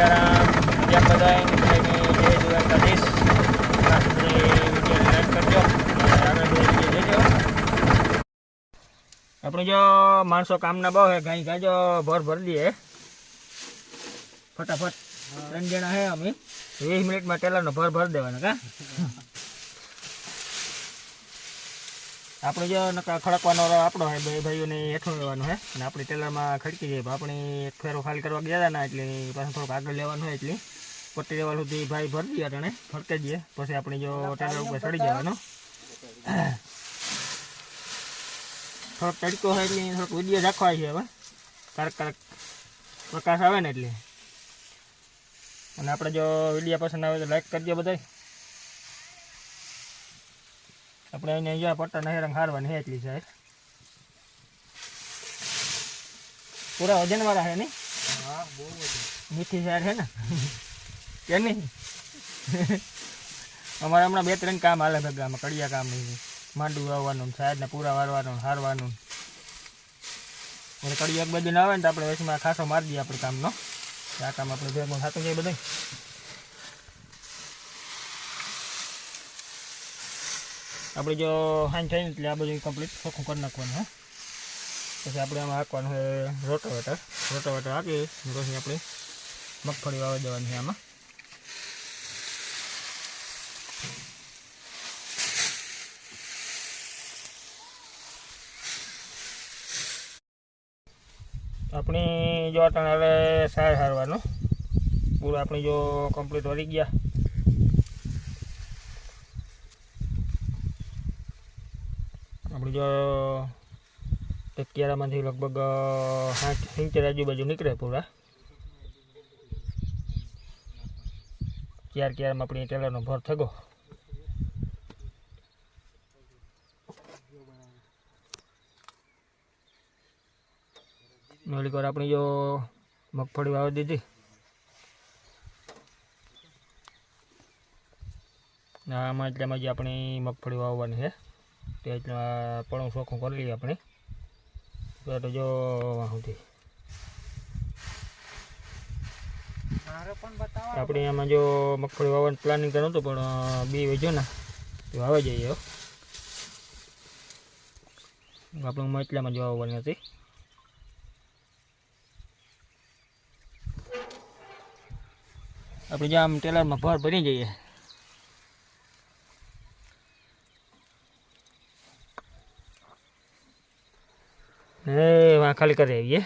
સીતારામ જેમ બધા જય દ્વારકાધીશ ખાસ વીડિયો લાઈક કરજો. જોજો આપણે જો માણસો કામના બહુ હે ગાઈ ગાજો ભર ભરી દઈએ. ફટાફટ. ત્રણ જણા હે અમે. વીસ મિનિટમાં ટેલરનો ભર ભરી દેવાનો કા? આપણે જો ખડકવાનો આપણો હોય, બે ભાઈઓને હેઠું લેવાનું હે. અને આપણે ટેલરમાં ખડકી જાય આપણે એક ફેરો ખાલી કરવા ગયા હતા ને, એટલે પાછું થોડુંક આગળ લેવાનું હોય એટલે પટ્ટી લેવા સુધી ભાઈ ભરી દઈએ અટાણે ફરકે જઈએ પછી આપણે જો ટેલર ઉપર ચડી જવાનું. થોડોક તડકો હોય એટલે થોડોક વીડિયો રાખવા છે હવે. કારક કારક પ્રકાશ આવે ને એટલે. અને આપણે જો વીડિયો પસંદ આવે તો લાઈક કરજો બધાય. આપણે એને અહીંયા પટ્ટા નહેરંગ હારવાની છે એટલી સાહેબ પૂરા વજનવાળા છે નહીં મીઠી સાર છે ને? કે નહીં? અમારે હમણાં બે ત્રણ કામ હાલે ભેગામાં કડિયા કામ નહીં. માંડું વાવવાનું સાહેબને પૂરા વારવાનું હારવાનું. અને કડિયા એક બધું આવે ને તો આપણે વચમાં ખાસો મારી દઈએ આપણે કામનો. આ કામ આપણે ભેગું થતું જાય બધું આપણે જો હાન થઈને એટલે આ બધું કમ્પ્લીટ ચોખ્ખું કરી નાખવાનું, હે. પછી આપણે આમાં હાંકવાનું છે રોટાવેટર. રોટાવેટર આપીએ પછી આપણે મગફળી વાવી દેવાની છે આમાં. આપણી જો અટાણે સાર હારવાનું. પૂરું આપણે જો કમ્પ્લીટ વળી ગયા. આપણે જો એક કેરામાંથી લગભગ સાઠ સિત્તેર આજુબાજુ નીકળે પૂરા. ચાર ક્યારમાં આપણી ટેલરનો ભર થગો. નોલી વાર આપણી જો મગફળી વાવી દીધી. આમાં એટલામાં જે આપણી મગફળી વાવવાની છે તે પણું ચોખ્ખું કરી લઈએ આપણે. તો જો સુધી આપણે એમાં જો મગફળી વાવવાનું પ્લાનિંગ કર્યું હતું પણ બી વેજો ને તો વાવી જઈએ આપણું આપણે એટલામાં જ વાવવાની હતી. આપણે જો આમ ટેલરમાં ભર ભરી જઈએ. એ વાં ખાલી કરી આવીએ